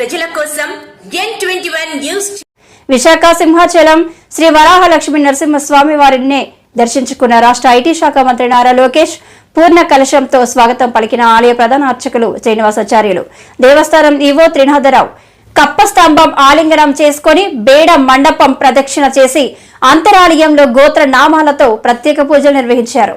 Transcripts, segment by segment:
ప్రజల కోసం విశాఖ సింహాచలం శ్రీ వరాహలక్ష్మి నరసింహస్వామి వారిని దర్శించుకున్న రాష్ట్ర ఐటీ శాఖ మంత్రి నారా లోకేష్ పూర్ణ కలశంతో స్వాగతం పలికిన ఆలయ ప్రధాన అర్చకులు శ్రీనివాసాచార్యులు దేవస్థానం ఈవో త్రినాథరావు కప్ప స్తంభం ఆలింగనం చేసుకుని బేడ మండపం ప్రదక్షిణ చేసి అంతరాలయంలో గోత్ర నామాలతో ప్రత్యేక పూజలు నిర్వహించారు.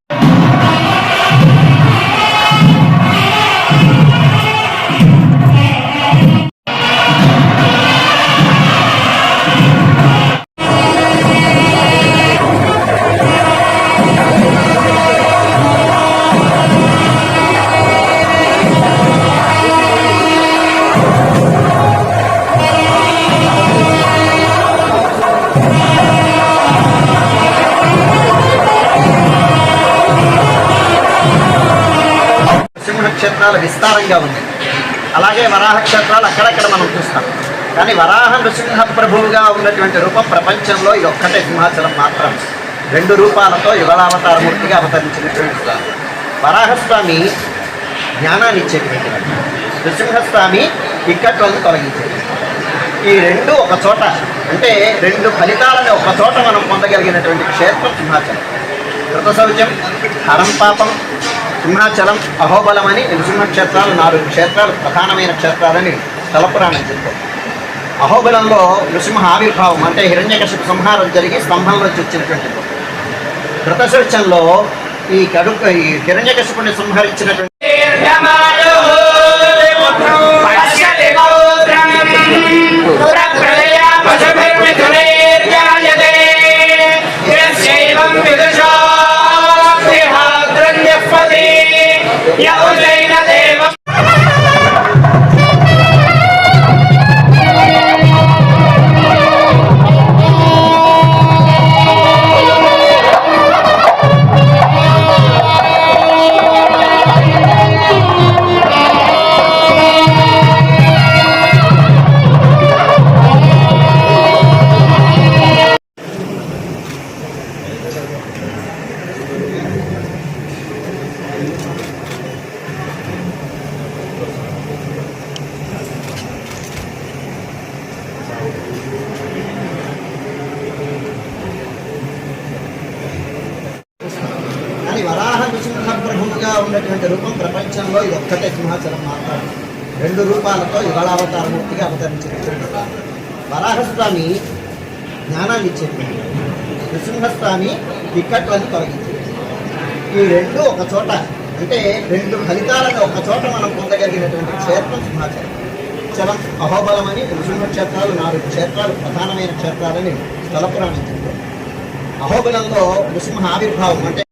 సింహ క్షేత్రాలు విస్తారంగా ఉంది అలాగే వరాహ క్షేత్రాలు అక్కడక్కడ మనం చూస్తాం. కానీ వరాహ నృసింహ ప్రభువుగా ఉన్నటువంటి రూపం ప్రపంచంలో ఇది ఒక్కటే సింహాచలం మాత్రం. రెండు రూపాలతో యుగలావతారమూర్తిగా అవతరించినటువంటి వరాహస్వామి జ్ఞానాన్ని ఇచ్చేటువంటి నృసింహస్వామి ఇక్కట్లను తొలగించేది. ఈ రెండు ఒక చోట అంటే రెండు ఫలితాలను ఒక చోట మనం పొందగలిగినటువంటి క్షేత్రం సింహాచలం. కృత శౌచం హరం పాపం సింహాచలం అహోబలం అని నృసింహ క్షేత్రాలు నాలుగు క్షేత్రాలు ప్రధానమైన క్షేత్రాలని తలపురాణం చెప్తారు అహోబలంలో నృసింహ ఆవిర్భావం అంటే హిరణ్యకశిప సంహారం జరిగి స్తంభంలో వచ్చినటువంటి కృతశౌచంలో ఈ కడు ఈ హిరణ్యకశిపుని సంహరించినటువంటి దేవ కానీ వరాహ నృసింహ ప్రభువుగా ఉన్నటువంటి రూపం ప్రపంచంలో ఇది ఒక్కటే సింహాచలం మాత్రం. రెండు రూపాలతో యుగళావతారమూర్తిగా అవతరించినటువంటి స్వామి. వరాహస్వామి జ్ఞానాన్ని ఇచ్చేది నృసింహస్వామి ఇక్కట్లను తొలగించేది ఈ రెండు ఒక చోట అంటే రెండు ఫలితాలను ఒక చోట మనం పొందగలిగినటువంటి క్షేత్రం సింహాచలం. చలం అహోబలం అని నృసింహ క్షేత్రాలు నాలుగు క్షేత్రాలు ప్రధానమైన క్షేత్రాలని స్థలపురాణం చెప్తారు అహోబలంలో నృసింహ ఆవిర్భావం అంటే